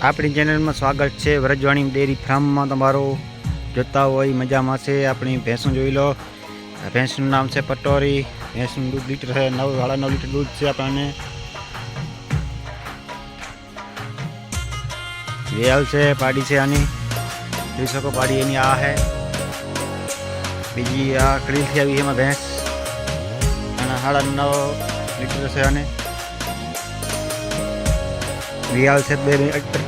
આપણી ચેનલમાં સ્વાગત છે વ્રજવાણી ડેરી ફાર્મમાં તમારો જોતા હોય મજામાં છે આપણી ભેંસું જોઈ લો આ ભેંસનું નામ છે પટોરી ભેંસનું દૂધ લીટર છે નવ સાડા નવ લીટર દૂધ છે આપણને વેલ છે પાડી છે આની જોઈ શકો પાડી એની આ છે બીજી આ કડીથી આવી છે એમાં ભેંસ અને સાડા નવ લીટર છે આને વિયાલ છે બે મિનિટ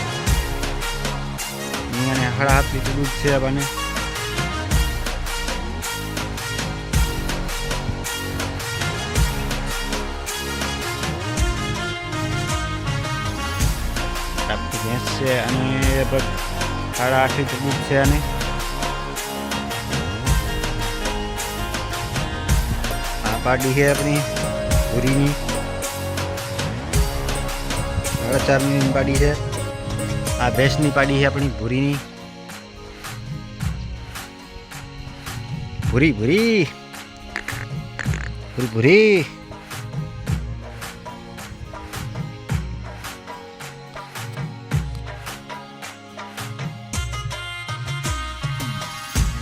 સાડા હાથ લીટર દૂધ છે આપણને. આપણી ભેંસ છે અને સાડા આઠ દૂધ છે અને આ પાડી છે આપણી ભૂરીની. સાડા ચાર પાડી છે. આ ભેંસની પાડી છે આપણી ભૂરીની. ભૂરી ભૂરી. ભૂરી ભૂરી.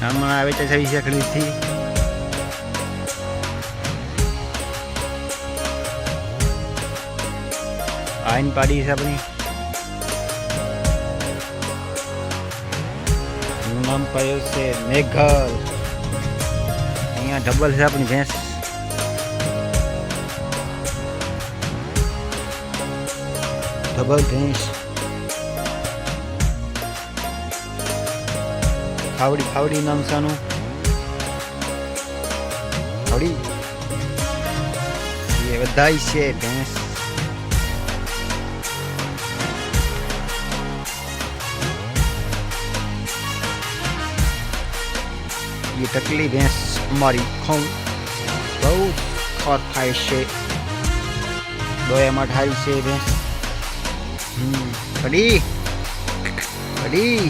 હમણાં આવે છે થઈ ખરીદથી. આઈન પાડી છે આપણી. નામ પડ્યું છે? મેઘલ. અહીંયા ડબલ છે આપણી ભેંસ. ડબલ ભેંસ. ખાવડી ખાવડી નામ સાનું ખાવડી. એ બધાય છે ભેંસ. ये टकली भैंस हमारी खूब बहुत खार છે ડોયામાં ઢારી છે ભેંસ હમ, પડી પડી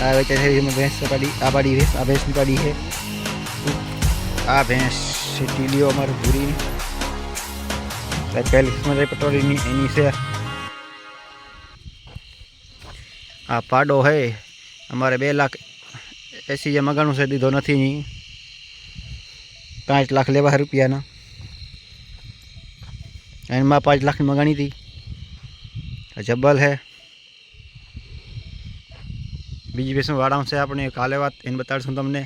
આ વેચે છે એમાં ભેંસ છે પાડી આ પાડી ભેંસ આ ભેંસની પાડી છે આ ભેંસ છે ટીલીઓ અમારી ભૂરી પહેલી કિસ્મત પટોરીની એની છે આ પાડો હે અમારે બે લાખ એસી જે મગાણું છે દીધો નથી પાંચ લાખ લેવા રૂપિયાના. એમાં પાંચ લાખની મગાણી હતી. જબ્બલ હે બીજી બેસું વાળામાં છે આપણે કાલે વાત એને બતાડશું તમને.